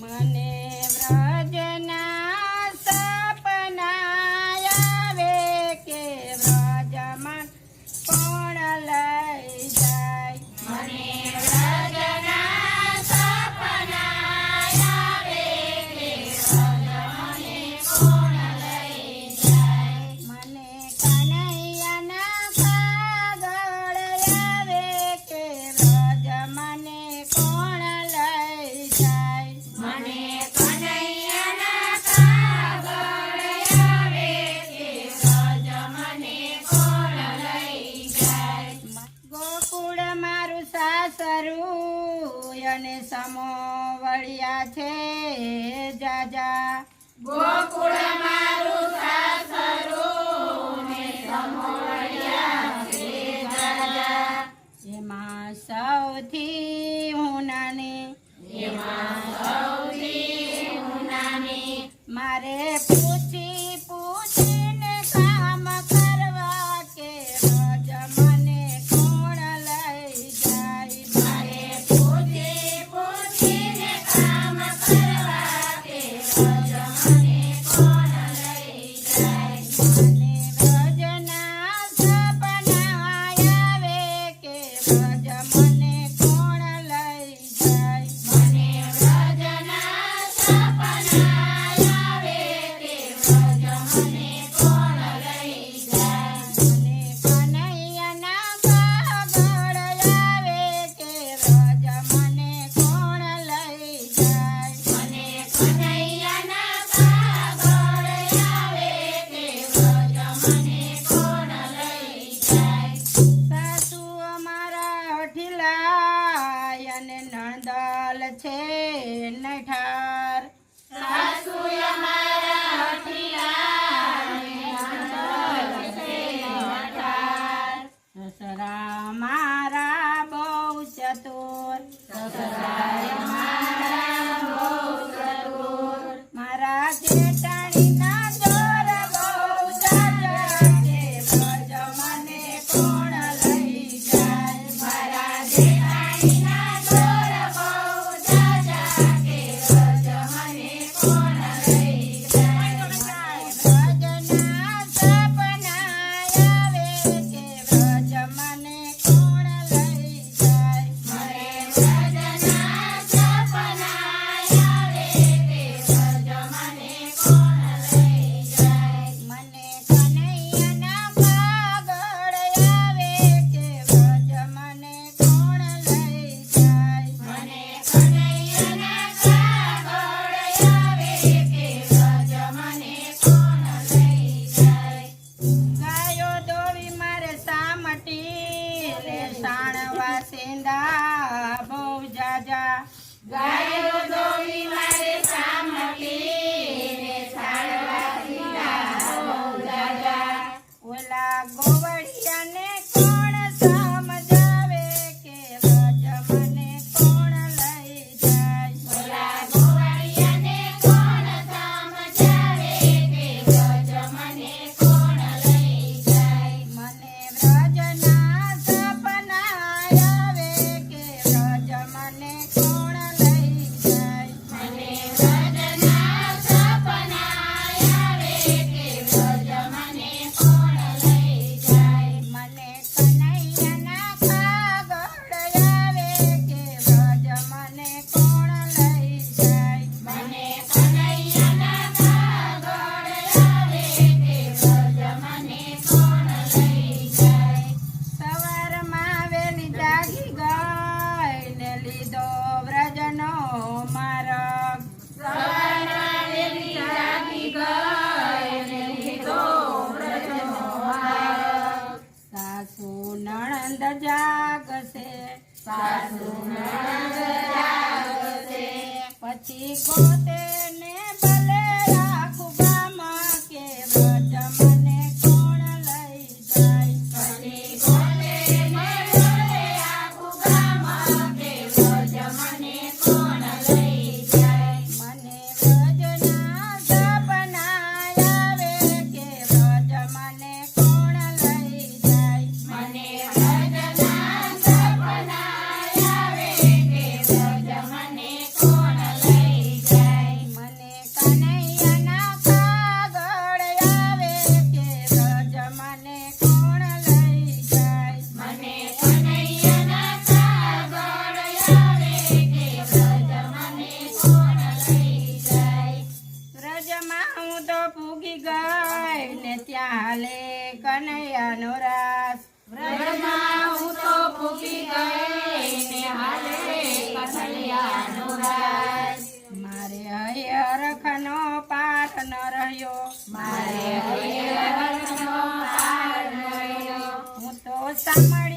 money. અને સમો વળ્યા છે જાજા એમાં સૌથી હું નાની મારે પૂછ છેલ્લા ઠાર ગાયો દોરી મારે સામટી ને છાડવાથી કોણ સા નણંદ જાગશે સાસુ નણંદ જાગશે. પછી ગોતે ને મારે હરિહરખનો પાર ન રહ્યો. મારે હું તો સમય